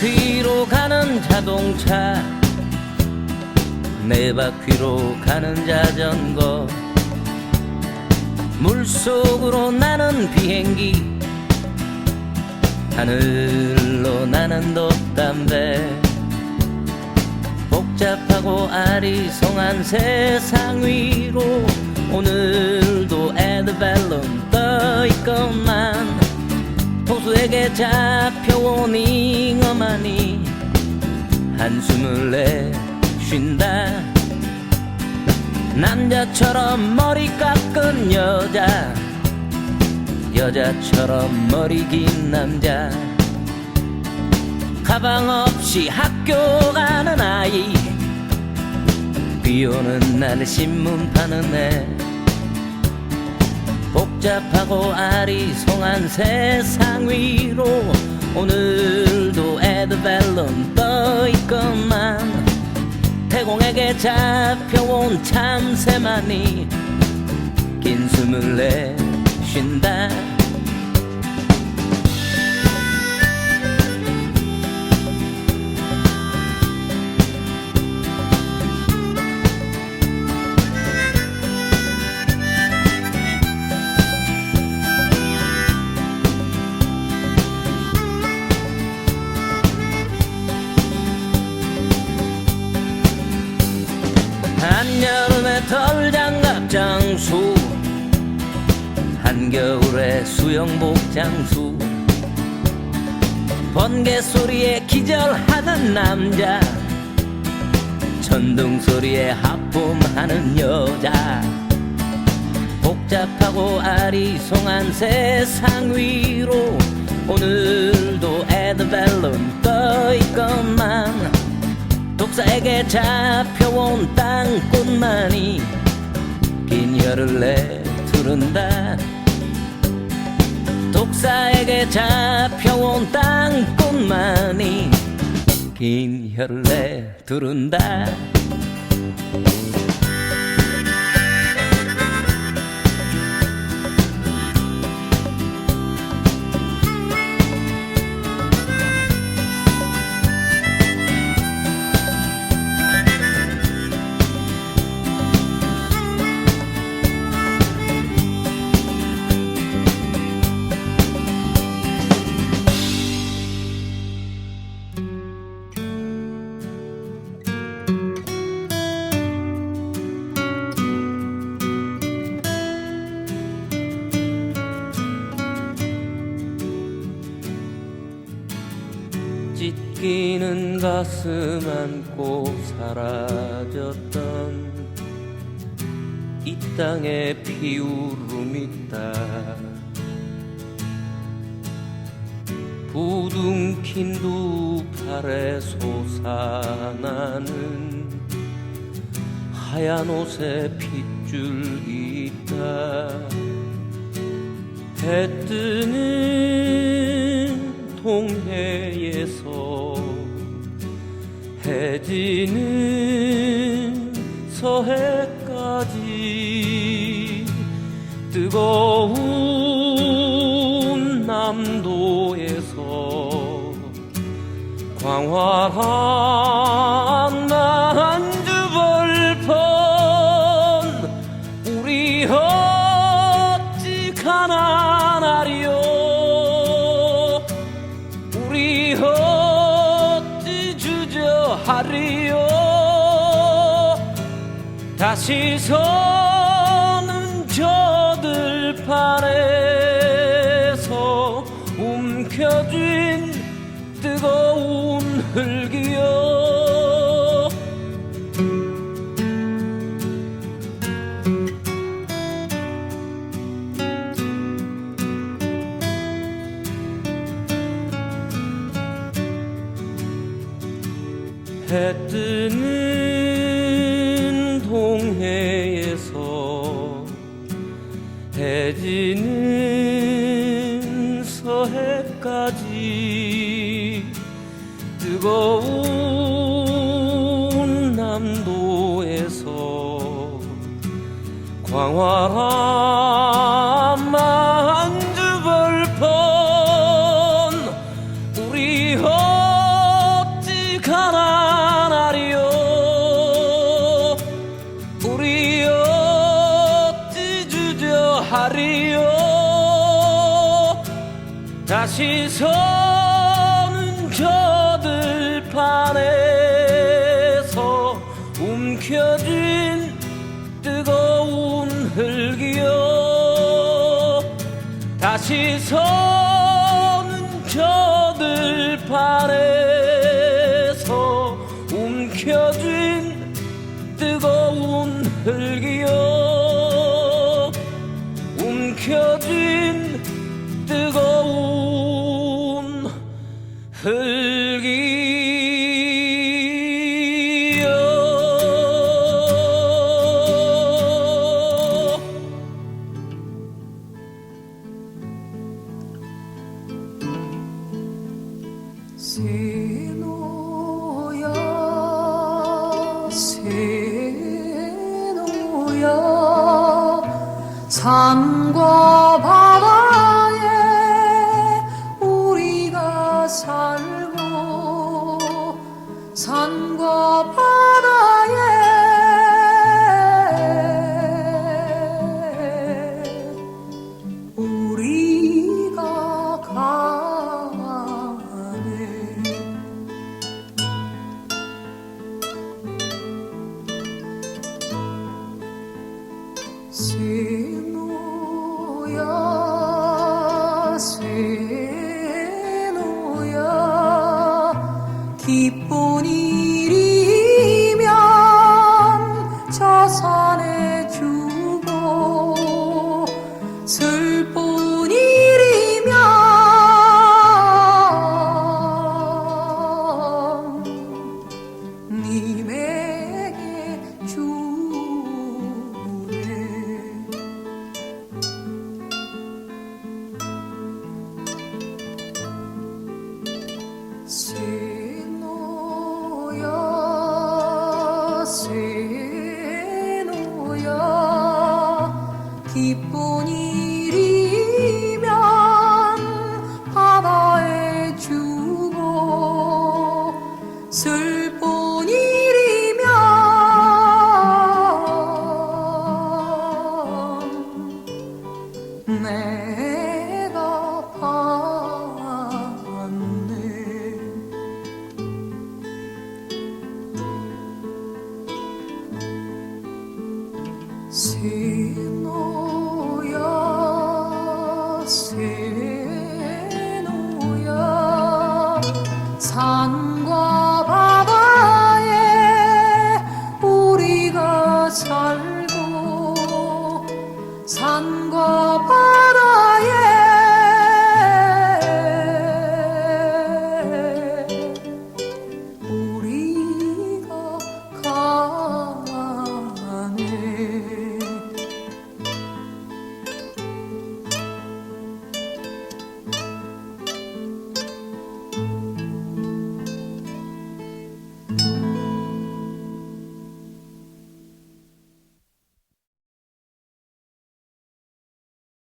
바퀴로 가는 자동차 네 바퀴로 가는 자전거 물속으로 나는 비행기 하늘로 나는 돛담배 복잡하고 아리송한 세상 위로 오늘도 에드벨론 떠있건만 포수에게 잡혀온 잉어만이 한숨을 내쉰다. 남자처럼 머리 깎은 여자 여자처럼 머리 긴 남자. 가방 없이 학교 가는 아이 비 오는 날 신문 파는 애 복잡하고 아리송한 세상 위로 오늘도 에드벨론 떠있건만 태공에게 잡혀온 참새만이 긴 숨을 내쉰다 한여름에 털장갑 장수 한겨울에 수영복 장수. 번개 소리에 기절하는 남자 천둥 소리에 하품하는 여자. 복잡하고 아리송한 세상 위로 오늘도 에드벨론 떠있건만. 독사에게 잡 혀온 땅꽃만이 긴 혀를 내두른다. 독사에게 잡혀온 땅꽃만이 긴 혀를 내두른다 찢기는 가슴 안고 사라졌던 이 땅에 피우름 있다. 부둥킨 두 팔에 솟아나는 하얀 옷에 핏줄 있다. 해 뜨는 동해에서 해 지는 서해까지 뜨거운 남도에서 광활한 시 서는 저들 판에서 움켜쥔 뜨거운 흙이요 해 뜨는 지는 서해까지 뜨거운 남도에서 광활한 다시 서는 저들 판에서 움켜쥔 뜨거운 흙이요 다시 서는 저들 판에서 움켜쥔 뜨거운 흙이요 산과 바다 기쁜 일이면 저 산에 주고 슬픈 일이면 님에게 주네 세 세노야 기쁜 일이면 바다에 주고 슬픈 세노야 세노야. 산과 바다에 우리가 살고 산과 바다에